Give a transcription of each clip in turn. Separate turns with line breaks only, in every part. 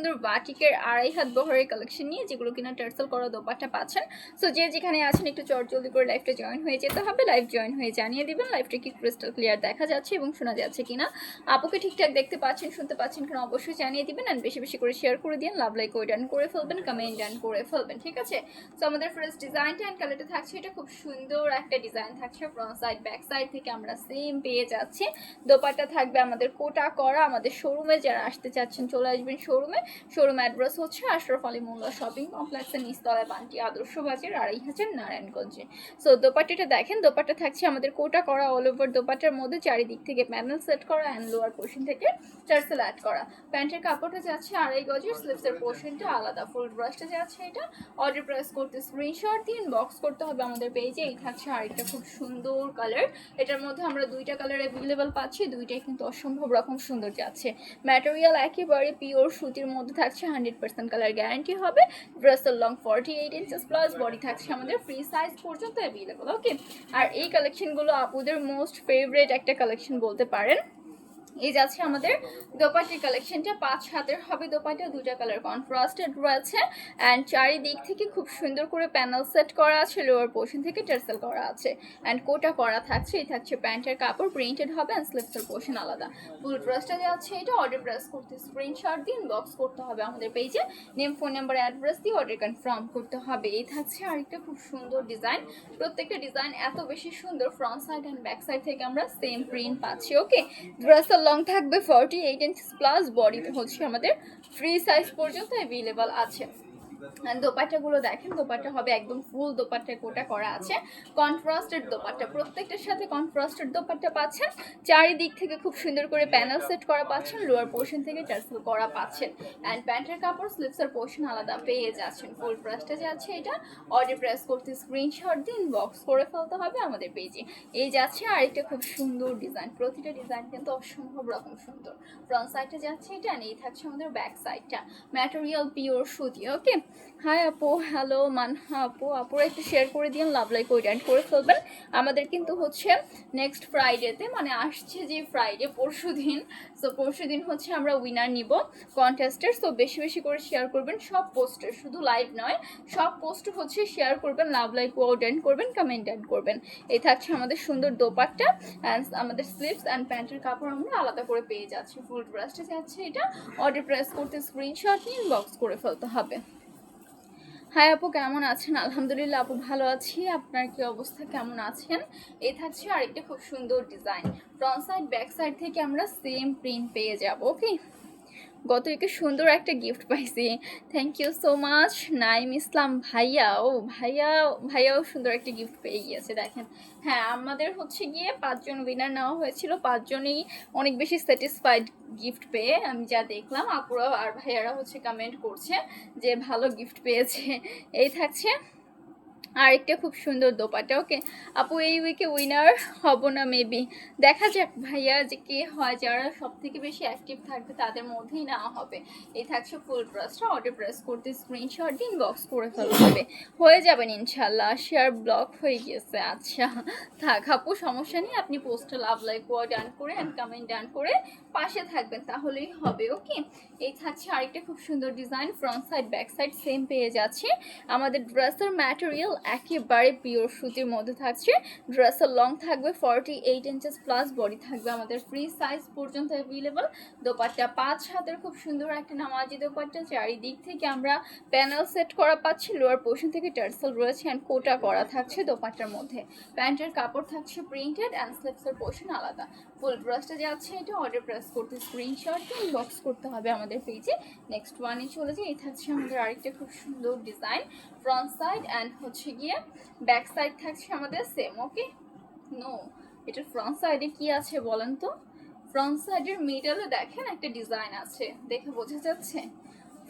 সুন্দর বাটিকের আড়াই হাত বহরের কালেকশন নিয়ে, যেগুলো কিনা টার্সেল করা দোপাট্টা পাচ্ছেন। সো যে যেখানে আছেন, একটু চট জলদি করে লাইভটা জয়েন হয়ে যেতে হবে। লাইভ জয়েন হয়ে জানিয়ে দিবেন লাইভটা কি ক্রিস্টাল ক্লিয়ার দেখা যাচ্ছে এবং শোনা যাচ্ছে কিনা। আপুকে ঠিকঠাক দেখতে পাচ্ছেন, শুনতে পাচ্ছেন কিনা, অবশ্যই জানিয়ে দিবেন অ্যান্ড বেশি বেশি করে শেয়ার করে দিন। লাভ লাইক ওই ডান করে ফেলবেন কমেন্ট ডান করে ফেলবেন, ঠিক আছে? সো আমাদের ফার্স্ট ডিজাইনটা অ্যান্ড কালারটা থাকছে, এটা খুব সুন্দর একটা ডিজাইন থাকছে। ফ্রন্ট সাইড ব্যাক সাইড থেকে আমরা সেম পেয়ে যাচ্ছি। দোপাট্টা থাকবে আমাদের কোটা করা, আমাদের শোরুমে যারা আসতে চাচ্ছেন, চলে আসবেন শোরুমে শোরুম অ্যাড্রেস হচ্ছে আশরাফ আলী মোল্লা শপিং কমপ্লেক্সের নিচতলায় বান্টি আদর্শ বাজার আড়াই হাজার নারায়ণগঞ্জে। সো দোপাট্টাটা দেখেন, দোপাট্টা থাকছে আমাদের কোটা করা অল ওভার দোপাট্টার মধ্যে, চারিদিক থেকে প্যানেল সেট করা অ্যান্ড লোয়ার পোর্শন থেকে টার্সেল অ্যাড করা। প্যান্টের কাপড়টা যাচ্ছে আড়াই গজের স্লিপসের পোর্শনটা আলাদা ফুল ব্রাশটা যাচ্ছে এটা। অর্ডার প্রেস করতে স্ক্রিনশট দিয়ে বক্স করতে হবে আমাদের পেজে এই থাকছে আরেকটা খুব সুন্দর কালার এটার মধ্যে আমরা দুইটা কালার অ্যাভেলেবেল পাচ্ছি, দুইটাই কিন্তু অসম্ভব রকম সুন্দর যাচ্ছে। ম্যাটেরিয়াল একেবারে পিওর সুতির মধ্যে থাকছে হান্ড্রেড পার্সেন্ট কালার গ্যারান্টি হবে। ড্রেসের long forty eight inches plus body থাকছে আমাদের ফ্রি সাইজ পর্যন্ত অ্যাভেলেবল ওকে আর এই কালেকশনগুলো আপুদের মোস্ট ফেভারেট একটা কালেকশন বলতে পারেন। এই যাচ্ছে আমাদের দোপাটির কালেকশনটা। পাঁচ হাতের হবে দোপাটা দুটা কালার কন্ট্রাস্টেড রয়েছে। অ্যান্ড চারিদিক থেকে খুব সুন্দর করে প্যানেল সেট করা আছে লোয়ার পোর্শন থেকে টার্সেল করা আছে। অ্যান্ড কোটা করা থাকছে, এই থাকছে প্যান্টের কাপড় প্রিন্টেড হবে অ্যান্ড স্লিপসের পোর্শন আলাদা। ফুল ড্রেসটা যাচ্ছে এটা অর্ডার প্রেস করতে স্ক্রিনশট দিয়ে ইনবক্স করতে হবে আমাদের পেজে নেম ফোন নাম্বার অ্যাড্রেস দিয়ে অর্ডার কনফার্ম করতে হবে। এই থাকছে আরেকটা খুব সুন্দর ডিজাইন প্রত্যেকটা ডিজাইন এত বেশি সুন্দর front side and back side থেকে আমরা সেম প্রিন্ট পাচ্ছি ওকে ড্রেসের লং থাকবে forty eight inch plus body হচ্ছে আমাদের ফ্রি সাইজ পর্যন্ত অ্যাভেলেবল আছে। দোপাট্টাগুলো দেখেন, দোপাট্টা হবে একদম ফুল দোপাট্টা কোটা করা আছে। কন্ট্রাস্টেড দোপাট্টা, প্রত্যেকটার সাথে কন্ট্রাস্টেড দোপাট্টা পাচ্ছেন। চারিদিক থেকে খুব সুন্দর করে প্যানেল সেট করা পাচ্ছেন, লোয়ার পোর্শন থেকে টার্সেল করা পাচ্ছেন। অ্যান্ড প্যান্টের কাপড় স্লিপসের পোর্শন আলাদা পেয়ে যাচ্ছেন। ফুল প্রেসটা যাচ্ছে এটা অর্ডার প্রেস করতে স্ক্রিনশট দিন বক্স করে ফেলতে হবে আমাদের পেজে। এই যাচ্ছে আরেকটা খুব সুন্দর ডিজাইন, প্রতিটা ডিজাইন কিন্তু অসম্ভব রকম সুন্দর। ফ্রন্ট সাইডটা যাচ্ছে এটা এই থাকছে আমাদের ব্যাক সাইডটা ম্যাটেরিয়াল পিওর সুতি ওকে হাই আপু হ্যালো মানহা আপু আপুরা একটু শেয়ার করে দিন লাভ লাইক ওই করে ফেলবেন। আমাদের কিন্তু হচ্ছে নেক্সট ফ্রাইডেতে মানে আসছে যে ফ্রাইডে পরশু দিন। সো পরশু দিন হচ্ছে আমরা উইনার নিব কন্টেস্টের সো বেশি বেশি করে শেয়ার করবেন। সব পোস্টে শুধু লাইভ নয়, সব পোস্ট হচ্ছে শেয়ার করবেন লাভ লাইক ওয়ার্ড অ্যান্ড করবেন কমেন্ট অ্যাড করবেন। এই থাকছে আমাদের সুন্দর দোপাট্টা অ্যান্ড আমাদের স্লিপস অ্যান্ড প্যান্টের কাপড় আমরা আলাদা করে পেয়ে যাচ্ছি। ফুল ড্রেসটা যাচ্ছে এটা। অর্ডার প্রেস করতে স্ক্রিনশট নিয়ে ইনবক্স করে ফেলতে হবে। হাই আপু, কেমন আছেন? আলহামদুলিল্লাহ আপু ভালো আছি। আপনার কি অবস্থা? কেমন আছেন? এই থাকছে আরেকটা খুব সুন্দর design front side back side থেকে আমরা সেম প্রিন্ট পেয়ে যাব ওকে গত উইকে সুন্দর একটা গিফট পাইছি। Thank you so much Naim Islam ভাইয়া। ও ভাইয়া, ভাইয়াও সুন্দর একটা গিফট পেয়ে গিয়েছে, দেখেন। হ্যাঁ আমাদের হচ্ছে গিয়ে পাঁচজন উইনার নেওয়া হয়েছিল, পাঁচজনই অনেক বেশি স্যাটিসফাইড গিফট পেয়ে আমি যা দেখলাম আপুরা আর ভাইয়ারা হচ্ছে কমেন্ট করছে যে ভালো গিফট পেয়েছে। এই থাকছে আর একটা খুব সুন্দর দোপাটা ওকে আপু, এই উইকে উইনার হব না মেবি দেখা যাক ভাইয়া যে কে হয়, যারা সব থেকে বেশি অ্যাক্টিভ থাকবে তাদের মধ্যেই না হবে। এই থাকছে ফুল প্রেসটা অর্ডার প্রেস করতে স্ক্রিনশট দিন বক্স করে ফেলতে হবে। হয়ে যাবেন ইনশাল্লাহ শেয়ার ব্লক হয়ে গেছে আচ্ছা থাক আপু, সমস্যা নেই, আপনি পোস্টে লাভ লাইক ওয়ার্ড ডান করে অ্যান্ড কমেন্ট ডান করে পাশে থাকবেন, তাহলেই হবে ওকে এই থাকছে আরেকটা খুব সুন্দর design front side back side same পেয়ে যাচ্ছে। আমাদের ড্রেসের ম্যাটেরিয়াল একেবারে পিওর সুতির মধ্যে থাকছে। ড্রেসের লং থাকবে forty eight inches plus body থাকবে আমাদের ফ্রি সাইজ পর্যন্ত অ্যাভেলেবল দোপাট্টা পাঁচ হাতের খুব সুন্দর একটা নামাজি দোপাট্টা, চারিদিক থেকে আমরা প্যানেল সেট করা পাচ্ছি লোয়ার পোর্শন থেকে টার্সেল রয়েছে অ্যান্ড কোটা করা থাকছে দোপাট্টার মধ্যে। প্যান্টের কাপড় থাকছে প্রিন্টেড অ্যান্ড স্লিপসের পোর্শন আলাদা। ফুল ব্রাশটা যাচ্ছে এটা অর্ডার করতে স্ক্রিনশট ইনবক্স করতে হবে আমাদের পেজে নেক্সট ওয়ানে চলে যাই। এই থাকছে আমাদের আরেকটা খুব সুন্দর ডিজাইন ফ্রন্ট সাইড অ্যান্ড হচ্ছে গিয়ে ব্যাক সাইড থাকছে আমাদের সেম ওকে নো এটা ফ্রন্ট সাইডে কি আছে বলেন তো? ফ্রন্ট সাইডের মিডলে দেখেন একটা ডিজাইন আছে। দেখে বোঝা যাচ্ছে?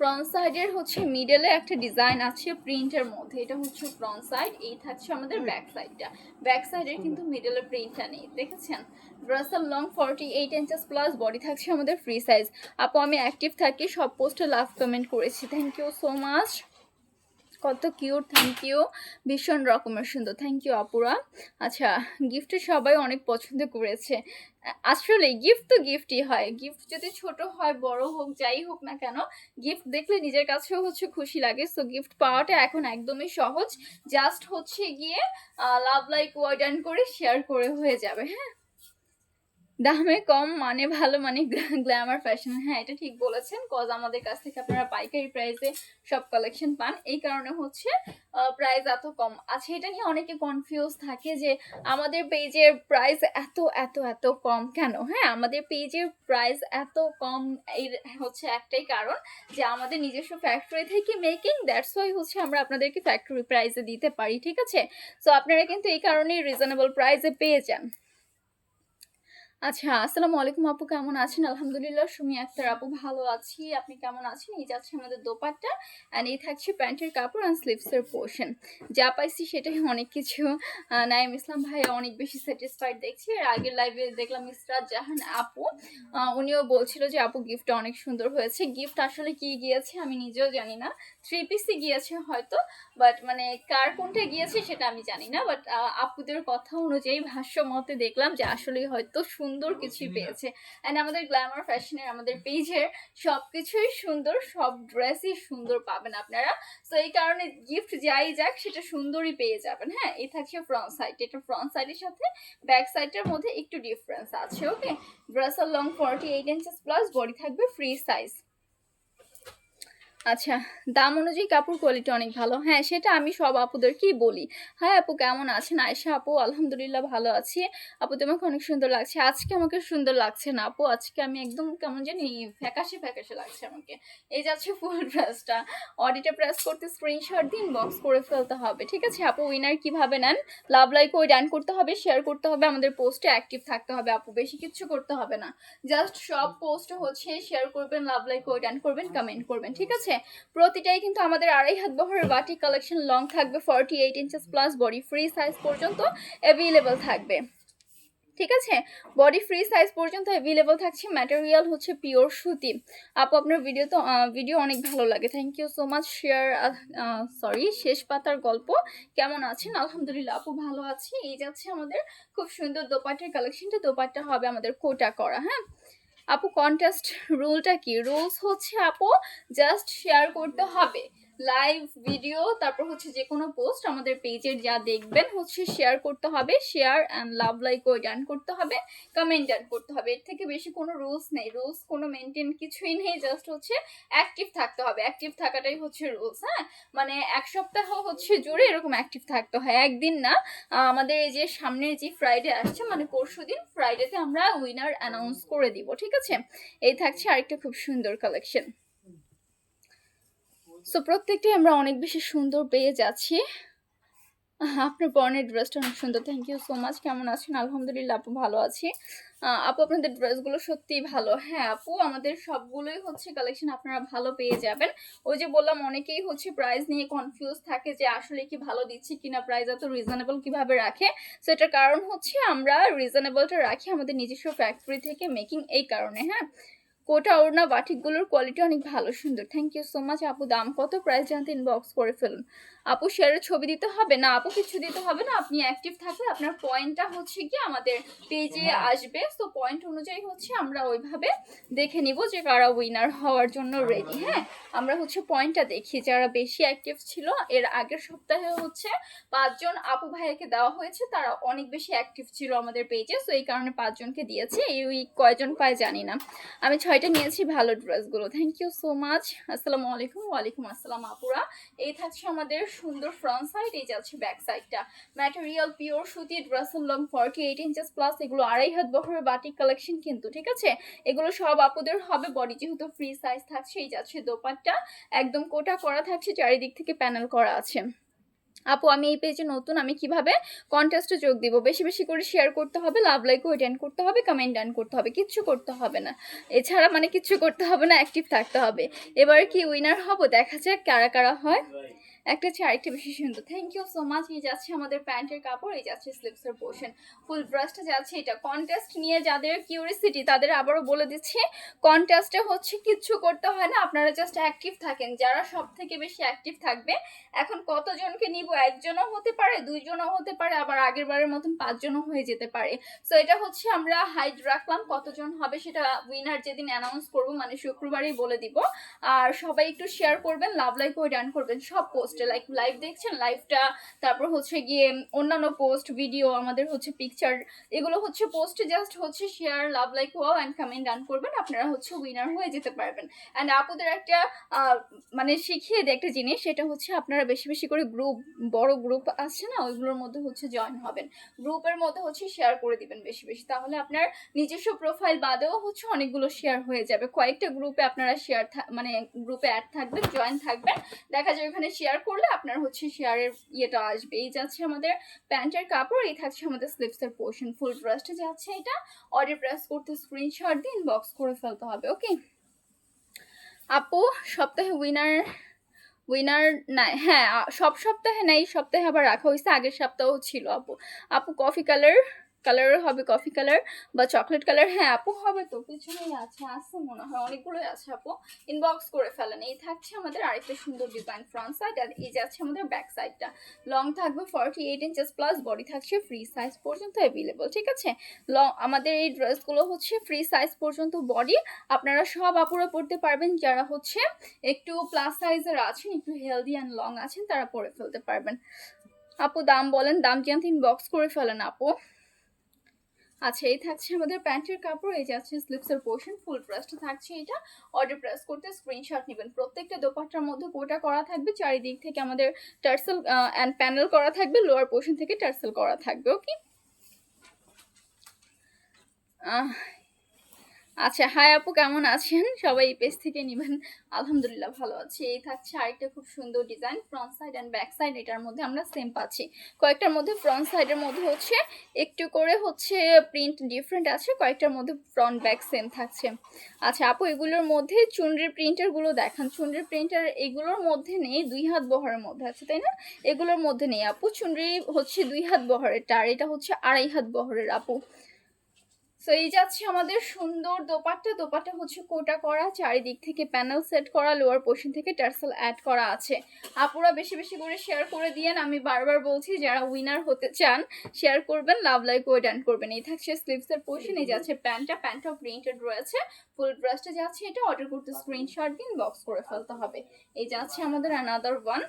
ফ্রন্ট সাইডের হচ্ছে মিডলে একটা ডিজাইন আছে প্রিন্টের মধ্যে। এটা হচ্ছে ফ্রন্ট সাইড এই থাকছে আমাদের ব্যাক সাইডটা ব্যাক সাইডের কিন্তু মিডলে প্রিন্টটা নেই দেখেছেন? ড্রেসের long forty eight inches plus body থাকছে আমাদের ফ্রি সাইজ আপু আমি অ্যাক্টিভ থাকি সব পোস্টে লাভ কমেন্ট করেছি। থ্যাংক ইউ সো মাচ কত কিউট থ্যাংক ইউ ভীষণ রকমের সুন্দর থ্যাংক ইউ আপুরা। আচ্ছা গিফটে সবাই অনেক পছন্দ করেছে। আসলে গিফট তো গিফটই হয়। গিফট যদি ছোট হয়, বড় হোক, যাই হোক না কেন গিফট দেখলে নিজের কাছেও হচ্ছে খুশি লাগে। সো গিফট পাওয়াটা এখন একদমই সহজ। জাস্ট হচ্ছে গিয়ে লাভ লাইক ওয়ার্ড করে শেয়ার করে হয়ে যাবে হ্যাঁ? দামে কম মানে ভালো মানে গ্ল্যামার ফ্যাশন হ্যাঁ এটা ঠিক বলেছেন। কজ আমাদের কাছ থেকে আপনারা পাইকারি প্রাইসে সব কালেকশন পান। এই কারণে হচ্ছে প্রাইস এত কম। আচ্ছা এটা নিয়ে অনেকে কনফিউজ থাকে যে আমাদের পেজের প্রাইস এত এত এত কম কেন? হ্যাঁ আমাদের পেজের প্রাইস এত কম, এর হচ্ছে একটাই কারণ যে আমাদের নিজস্ব ফ্যাক্টরি থেকে মেকিং দ্যাটস ওয়াই হচ্ছে আমরা আপনাদেরকে ফ্যাক্টরি প্রাইসে দিতে পারি, ঠিক আছে? সো আপনারা কিন্তু এই কারণেই রিজনেবল প্রাইসে পেয়ে যান। আচ্ছা আসসালামু আলাইকুম আপু, কেমন আছেন? আলহামদুলিল্লাহ, সুমি আক্তার আপু ভালো আছি। আপনি কেমন আছেন? এই যাচ্ছে আমাদের দোপাট্টা অ্যান্ড এই থাকছে প্যান্টের কাপড় অ্যান্ড স্লিভসের পোর্শন যা পাইছি সেটাই অনেক কিছু। নাইম ইসলাম ভাইয়া অনেক বেশি স্যাটিসফাইড দেখছি। আর আগের লাইভে দেখলাম ইসরাত জাহান আপু। উনিও বলছিল যে, আপু গিফটটা অনেক সুন্দর হয়েছে। গিফট আসলে কি গিয়েছে আমি নিজেও জানি না। থ্রি পিসই গিয়েছে হয়তো বাট মানে কার কোনটা গিয়েছে সেটা আমি জানি না। বাট আপুদের কথা অনুযায়ী ভাষ্য মতে দেখলাম যে, আসলেই হয়তো সুন্দর কিছুই পেয়েছে। অ্যান্ড আমাদের গ্ল্যামার ফ্যাশনের আমাদের পেজের সব কিছুই সুন্দর সব ড্রেসই সুন্দর পাবেন আপনারা। তো এই কারণে গিফট যাই যাক সেটা সুন্দরই পেয়ে যাবেন। হ্যাঁ এই থাকছে ফ্রন্ট সাইড এটা ফ্রন্ট সাইডের সাথে ব্যাক সাইডের মধ্যে একটু ডিফারেন্স আছে ওকে ড্রেসের long forty eight inches plus body থাকবে ফ্রি সাইজ আচ্ছা দাম অনুযায়ী কাপড় কোয়ালিটি অনেক ভালো। হ্যাঁ সেটা আমি সব আপুদেরকেই বলি। হ্যাঁ আপু কেমন আছেন? আয়সা আপু, আলহামদুলিল্লাহ ভালো আছি। আপু তোমাকে অনেক সুন্দর লাগছে? আজকে আমাকে সুন্দর লাগছে না, আপু? আজকে আমি একদম কেমন জানি ফ্যাকাশে ফ্যাকাশে লাগছে আমাকে। এই যাচ্ছে ফুল ড্রেসটা অডিটা প্রেস করতে স্ক্রিনশট দিন বক্স করে ফেলতে হবে, ঠিক আছে? আপু উইনার কীভাবে নেন? লাভ লাইক ওই ডান করতে হবে শেয়ার করতে হবে, আমাদের পোস্টে অ্যাক্টিভ থাকতে হবে, আপু। বেশি কিচ্ছু করতে হবে না। জাস্ট সব পোস্ট হচ্ছে শেয়ার করবেন লাভ লাইক ওই ডান করবেন কমেন্ট করবেন, ঠিক আছে? প্রতিটাই কিন্তু আমাদের আড়াই হাত বহরের বাটিক কালেকশন লং থাকবে forty eight inches plus body free size পর্যন্ত অ্যাভেলেবল থাকবে। ঠিক আছে? বডি ফ্রি সাইজ পর্যন্ত অ্যাভেলেবল থাকছে ম্যাটেরিয়াল হচ্ছে পিওর সুতি। আপু, আপনার ভিডিও তো ভিডিও অনেক ভালো লাগে। Thank you so much share sorry শেষ পাতার গল্প। কেমন আছেন? আলহামদুলিল্লাহ, আপু ভালো আছি। এই যাচ্ছে আমাদের খুব সুন্দর দোপাট্টার কালেকশনটা দোপাট্টা হবে আমাদের কোটা করা হ্যাঁ? আপু কন্টেস্ট রুলটা কি? রুলস হচ্ছে আপু জাস্ট শেয়ার করতে হবে। লাইভ ভিডিও তারপর হচ্ছে যে কোনো পোস্ট আমাদের পেজের যা দেখবেন হচ্ছে শেয়ার করতে হবে শেয়ার অ্যান্ড লাভ লাইক ও ডান করতে হবে কমেন্ট ডান করতে হবে। এর থেকে বেশি কোনো রুলস নেই রুলস কোনো মেনটেন কিছুই নেই জাস্ট হচ্ছে অ্যাক্টিভ থাকতে হবে। অ্যাক্টিভ থাকাটাই হচ্ছে রুলস হ্যাঁ? মানে এক সপ্তাহ হচ্ছে জুড়ে এরকম অ্যাক্টিভ থাকতে হয়, একদিন না। আমাদের এই যে সামনের যে ফ্রাইডে আসছে মানে পরশু দিন ফ্রাইডেতে আমরা উইনার অ্যানাউন্স করে দিব, ঠিক আছে? এই থাকছে আরেকটা খুব সুন্দর কালেকশন সো প্রত্যেকটাই আমরা অনেক বেশি সুন্দর পেয়ে যাচ্ছি। আপনার বর্ণের ড্রেসটা অনেক সুন্দর। থ্যাংক ইউ সো মাচ কেমন আছেন? আলহামদুলিল্লাহ, আপু ভালো আছি। আপু, আপনাদের ড্রেসগুলো সত্যিই ভালো। হ্যাঁ আপু, আমাদের সবগুলোই হচ্ছে কালেকশন আপনারা ভালো পেয়ে যাবেন। ওই যে বললাম, অনেকেই হচ্ছে প্রাইস নিয়ে কনফিউজ থাকে যে আসলে কি ভালো দিচ্ছি কিনা। প্রাইস এত রিজনেবল কীভাবে রাখে? সো এটার কারণ হচ্ছে আমরা রিজনেবলটা রাখি আমাদের নিজস্ব ফ্যাক্টরি থেকে মেকিং এই কারণে। হ্যাঁ? কোটা ওড়না বাটিকগুলোর কোয়ালিটি অনেক ভালো, সুন্দর। থ্যাংক ইউ সো মাচ আপু। দাম কত? প্রাইস জানতে ইনবক্স করে ফেলুন। আপু শেয়ারের ছবি দিতে হবে না? আপু কিছু দিতে হবে না? আপনি অ্যাক্টিভ থাকলে আপনার পয়েন্টটা হচ্ছে কি আমাদের পেজে আসবে। তো পয়েন্ট অনুযায়ী হচ্ছে আমরা ওইভাবে দেখে নিব যে কারা উইনার হওয়ার জন্য রেডি হ্যাঁ? আমরা হচ্ছে পয়েন্টটা দেখি। যারা বেশি অ্যাক্টিভ ছিল এর আগের সপ্তাহে হচ্ছে পাঁচজন আপু ভাইয়াকে দেওয়া হয়েছে। তারা অনেক বেশি অ্যাক্টিভ ছিল আমাদের পেজে সো এই কারণে পাঁচজনকে দিয়েছে। এই উইক কয়জন পায় জানি না। আমি ছয়টা নিয়েছি ভালো ড্রেসগুলো থ্যাংক ইউ সো মাচ আসসালামু আলাইকুম। ওয়ালাইকুম আসসালাম আপুরা। এই থাকছে আমাদের সুন্দর ফ্রন্ট সাইড এই যাচ্ছে ব্যাক সাইডটা ম্যাটেরিয়াল পিওর সুতি ড্রেসের long forty eight inches plus এগুলো আড়াই হাত বহরের বাটিক কালেকশন কিন্তু, ঠিক আছে? এগুলো সব আপুদের হবে বডি যেহেতু ফ্রি সাইজ থাকছে, এই যাচ্ছে দোপাট্টা। একদম কোটা করা থাকছে, চারিদিক থেকে প্যানেল করা আছে। আপু, আমি এই পেজে নতুন, আমি কীভাবে কন্টেস্টে যোগ দিব? বেশি বেশি করে শেয়ার করতে হবে লাভ লাইক ওয়েটেন করতে হবে কমেন্ট ডান করতে হবে, কিচ্ছু করতে হবে না। এছাড়া মানে কিচ্ছু করতে হবে না অ্যাক্টিভ থাকতে হবে। এবার কি উইনার হব? দেখা যাক কারা কারা হয়। একটা হচ্ছে আরেকটা বেশি সুন্দর থ্যাংক ইউ সো মাচ এই যাচ্ছে আমাদের প্যান্টের কাপড়, এই যাচ্ছে স্লিপসের পোর্শন ফুল ব্রাশটা যাচ্ছে এটা। কন্টেস্ট নিয়ে যাদের কিউরিসিটি তাদের আবারও বলে দিচ্ছি কন্টেস্টে হচ্ছে কিচ্ছু করতে হয় না। আপনারা জাস্ট অ্যাক্টিভ থাকেন। যারা সব থেকে বেশি অ্যাক্টিভ থাকবে, এখন কতজনকে নিব? একজনও হতে পারে, দুইজনও হতে পারে, আবার আগের বারের মতন পাঁচজনও হয়ে যেতে পারে। সো এটা হচ্ছে আমরা হাইট রাখলাম কতজন হবে সেটা উইনার যেদিন অ্যানাউন্স করব মানে শুক্রবারই বলে দিব। আর সবাই একটু শেয়ার করবেন, লাভ লাইক করে ডান করবেন, সব পোস্টে লাইক লাইভ দেখছেন? লাইভটা তারপর হচ্ছে গিয়ে অন্যান্য পোস্ট ভিডিও আমাদের হচ্ছে পিকচার এগুলো হচ্ছে পোস্টে জাস্ট হচ্ছে share love like wow and comment done করবেন। আপনারা হচ্ছে উইনার হয়ে যেতে পারবেন। অ্যান্ড আপুদের একটা মানে শিখিয়ে দিই একটা জিনিস, সেটা হচ্ছে আপনারা বেশি বেশি করে গ্রুপ বড় গ্রুপ আছে না, ওইগুলোর মধ্যে হচ্ছে জয়েন হবেন। গ্রুপের মধ্যে হচ্ছে শেয়ার করে দিবেন বেশি বেশি। তাহলে আপনার নিজস্ব প্রোফাইল বাদেও হচ্ছে অনেকগুলো শেয়ার হয়ে যাবে। কয়েকটা গ্রুপে আপনারা শেয়ার মানে গ্রুপে অ্যাড থাকবেন জয়েন থাকবেন। দেখা যায় ওখানে শেয়ার করলে আপনার হচ্ছে শেয়ারের ইয়েটা আসবে। এই যাচ্ছে আমাদের প্যান্টের কাপড়, এই থাকছে আমাদের স্লিপসের পোর্শন ফুল ব্রাশটা যাচ্ছে এটা। অর্ডার প্রেস করতে স্ক্রিনশট দিন বক্স করে ফেলতে হবে ওকে আপু, সপ্তাহে উইনার উইনার নাই। হ্যাঁ সব সপ্তাহে নাই এই সপ্তাহে আবার রাখা হয়েছে। আগের সপ্তাহ ছিল, আপু। আপু কফি কালার কালার হবে কফি কালার বা চকলেট কালার হ্যাঁ আপু হবে তো, পিছনেই আছে আছে মনে হয়, অনেকগুলোই আছে আপু। ইনবক্স করে ফেলেন, এই থাকছে আমাদের আরেকটা সুন্দর ডিজাইন ফ্রন্ট সাইড আর এই যাচ্ছে আমাদের ব্যাক সাইডটা লং থাকবে forty eight inches plus body থাকছে ফ্রি সাইজ পর্যন্ত অ্যাভেলেবল ঠিক আছে? লং আমাদের এই ড্রেসগুলো হচ্ছে ফ্রি সাইজ পর্যন্ত বডি আপনারা সব আপুরা পড়তে পারবেন, যারা হচ্ছে একটু প্লাস সাইজের আছেন, একটু হেলদি অ্যান্ড লং আছেন, তারা পরে ফেলতে পারবেন। আপু দাম বলেন, দাম জানতে ইনবক্স করে ফেলেন আপু? আচ্ছা এই থাকছে আমাদের প্যান্টের কাপড়, এই যাচ্ছে স্লিপসের পোর্শন ফুল প্রেসড থাকছে এটা। অর্ডার প্রেস করতে স্ক্রিনশট নেবেন। প্রত্যেকটা দোপাট্টার মধ্যে গোটা করা থাকবে, চারিদিক থেকে আমাদের টার্সেল অ্যান্ড প্যানেল করা থাকবে লোয়ার পোর্শন থেকে টার্সেল করা থাকবে ওকে আচ্ছা হাই আপু, কেমন আছেন? সবাই এই পেজ থেকে নেবেন। আলহামদুলিল্লাহ ভালো আছি। এই থাকছে আরেকটা খুব সুন্দর design front side and back side এটার মধ্যে আমরা সেম পাচ্ছি। কয়েকটার মধ্যে ফ্রন্ট সাইডের মধ্যে হচ্ছে, একটু করে হচ্ছে প্রিন্ট ডিফারেন্ট আছে, কয়েকটার মধ্যে ফ্রন্ট ব্যাক সেম থাকছে। আচ্ছা আপু, এগুলোর মধ্যে চুনরির প্রিন্টারগুলো দেখান। চুনরির প্রিন্টার এগুলোর মধ্যে নেই, দুই হাত বহরের মধ্যে আছে, তাই না? এগুলোর মধ্যে নেই আপু। চুনরি হচ্ছে দুই হাত বহরের আর এটা হচ্ছে আড়াই হাত বহরের আপু। সো এই যাচ্ছে আমাদের সুন্দর দোপাট্টা। দোপাট্টা হচ্ছে কোটা করা, চারিদিক থেকে প্যানেল সেট করা লোয়ার পোর্শন থেকে টার্সেল অ্যাড করা আছে। আপুরা বেশি বেশি করে শেয়ার করে দিয়েন। আমি বারবার বলছি, যারা উইনার হতে চান শেয়ার করবেন লাভ লাইক ওয়েট অ্যান্ড করবেন। এই থাকছে স্লিভসের পোর্শন এই যাচ্ছে প্যান্টটা প্যান্টটাও প্রিন্টেড রয়েছে। ফুল ড্রেসটা যাচ্ছে এটা। অর্ডার করতে স্ক্রিনশট দিন বক্স করে ফেলতে হবে। এই যাচ্ছে আমাদের অ্যানাদার ওয়ান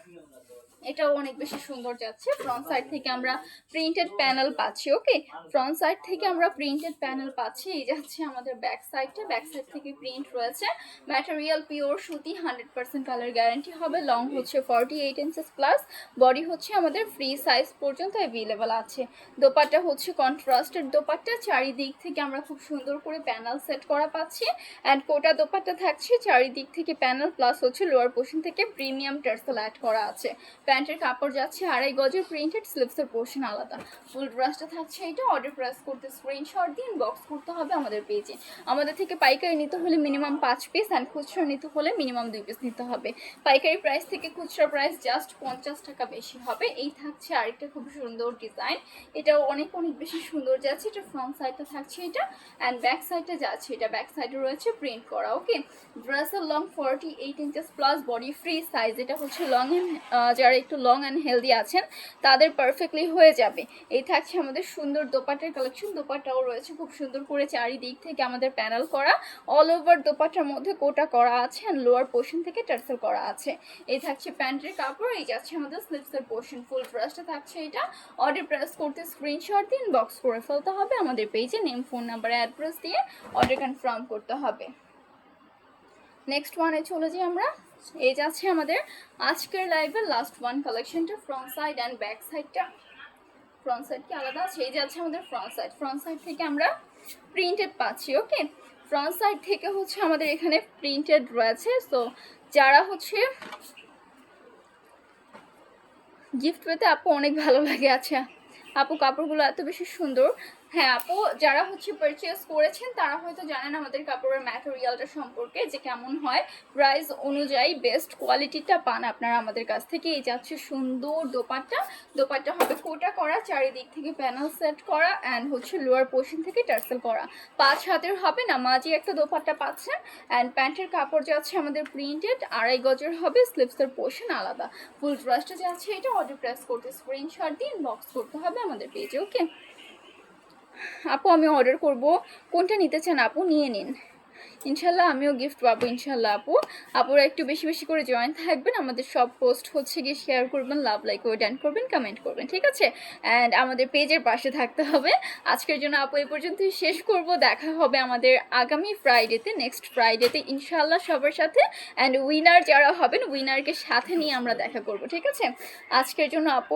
এটাও অনেক বেশি সুন্দর যাচ্ছে। ফ্রন্ট সাইড থেকে আমরা প্রিন্টেড প্যানেল পাচ্ছি ওকে ফ্রন্ট সাইড থেকে আমরা প্রিন্টেড প্যানেল পাচ্ছি, এই যাচ্ছে আমাদের ব্যাক সাইডটা ব্যাক সাইড থেকে প্রিন্ট রয়েছে। ম্যাটেরিয়াল পিওর সুতি হান্ড্রেড পার্সেন্ট কালার গ্যারান্টি হবে। লং হচ্ছে forty eight inches plus body হচ্ছে আমাদের ফ্রি সাইজ পর্যন্ত অ্যাভেলেবেল আছে। দোপাট্টা হচ্ছে কন্ট্রাস্টেড দোপাট্টা। চারিদিক থেকে আমরা খুব সুন্দর করে প্যানেল সেট করা পাচ্ছি। অ্যান্ড কোটা দোপাট্টা থাকছে চারিদিক থেকে প্যানেল প্লাস হচ্ছে লোয়ার পোর্শন থেকে প্রিমিয়াম টার্সেল অ্যাড করা আছে। প্যান্টের কাপড় যাচ্ছে আড়াই গজের প্রিন্টেড স্লিপসের পোর্শন আলাদা। ফুল ড্রেসটা থাকছে এটা অর্ডার প্রেস করতে স্ক্রিনশট দিন বক্স করতে হবে আমাদের পেজে আমাদের থেকে পাইকারি নিতে হলে মিনিমাম পাঁচ পিস অ্যান্ড খুচরা নিতে হলে মিনিমাম দুই পিস নিতে হবে। পাইকারি প্রাইস থেকে খুচরা প্রাইস জাস্ট পঞ্চাশ টাকা বেশি হবে। এই থাকছে আরেকটা খুব সুন্দর ডিজাইন এটাও অনেক অনেক বেশি সুন্দর যাচ্ছে। এটা ফ্রন্ট সাইডটা থাকছে এটা অ্যান্ড ব্যাক সাইডটা যাচ্ছে এটা। ব্যাক সাইডে রয়েছে প্রিন্ট করা ওকে ড্রেসের long forty eight inches plus body free size এটা হচ্ছে লং যারা একটু লং অ্যান্ড হেলদি আছেন, তাদের পারফেক্টলি হয়ে যাবে। এই থাকছে আমাদের সুন্দর দোপাট্টার কালেকশন দোপাটাও রয়েছে খুব সুন্দর করে চারিদিক থেকে আমাদের প্যানেল করা। অল ওভার দোপাটার মধ্যে কোটা করা আছে অ্যান্ড লোয়ার পোর্শন থেকে টার্সেল করা আছে। এই থাকছে প্যান্টের কাপড়, এই যাচ্ছে আমাদের স্লিপসের পোর্শন ফুল ড্রেসটা থাকছে এটা। অর্ডার প্রেস করতে স্ক্রিনশট দিন বক্স করে ফেলতে হবে। আমাদের পেজে নেম ফোন নাম্বার অ্যাড্রেস দিয়ে অর্ডার কনফার্ম করতে হবে। নেক্সট ওয়ানে চলে যাই আমরা। এই যাচ্ছে আমাদের আজকের লাইভের লাস্ট ওয়ান কালেকশনটা ফ্রন্ট সাইড অ্যান্ড ব্যাক সাইডটা ফ্রন্ট সাইড কি আলাদা আছে? এই যাচ্ছে আমাদের ফ্রন্ট সাইড ফ্রন্ট সাইড থেকে আমরা প্রিন্টেড পাচ্ছি ওকে ফ্রন্ট সাইড থেকে হচ্ছে আমাদের এখানে প্রিন্টেড রয়েছে। সো যারা হচ্ছে গিফট পেতে আপু অনেক ভালো লাগে আচ্ছা। আপু কাপড়গুলো এত বেশি সুন্দর। হ্যাঁ আপু, যারা হচ্ছে পারচেস করেছেন, তারা হয়তো জানেন আমাদের কাপড়ের ম্যাটেরিয়ালটা সম্পর্কে যে কেমন হয়। প্রাইস অনুযায়ী বেস্ট কোয়ালিটিটা পান আপনারা আমাদের কাছ থেকে। এই যাচ্ছে সুন্দর দোপাট্টা। দোপাট্টা হবে কোটা করা, চারিদিক থেকে প্যানেল সেট করা অ্যান্ড হচ্ছে লোয়ার পোর্শন থেকে টার্সেল করা। পাঁচ হাতের হবে না, মাঝে একটা দোপাট্টা পাচ্ছেন অ্যান্ড প্যান্টের কাপড় যাচ্ছে আমাদের প্রিন্টেড আড়াই গজের হবে স্লিপসের পোর্শন আলাদা। ফুল ড্রেসটা যাচ্ছে এটা অর্ডার প্রেস করতে স্ক্রিনশট দিয়ে ইনবক্স করতে হবে। আমাদের পেজে ওকে আপু, আমি অর্ডার করব। কোনটা নিতে চান আপু? নিয়ে নিন। ইনশাল্লাহ আমিও গিফট পাবো, ইনশাল্লাহ আপু। আপুরা একটু বেশি বেশি করে জয়েন থাকবেন। আমাদের সব পোস্ট হচ্ছে গিয়ে শেয়ার করবেন লাভ লাইক ও ডান করবেন কমেন্ট করবেন, ঠিক আছে? অ্যান্ড আমাদের পেজের পাশে থাকতে হবে। আজকের জন্য আপু এই পর্যন্তই শেষ করব। দেখা হবে আমাদের আগামী ফ্রাইডেতে নেক্সট ফ্রাইডেতে ইনশাল্লাহ সবার সাথে। অ্যান্ড উইনার যারা হবেন উইনারকে সাথে নিয়ে আমরা দেখা করব, ঠিক আছে? আজকের জন্য আপু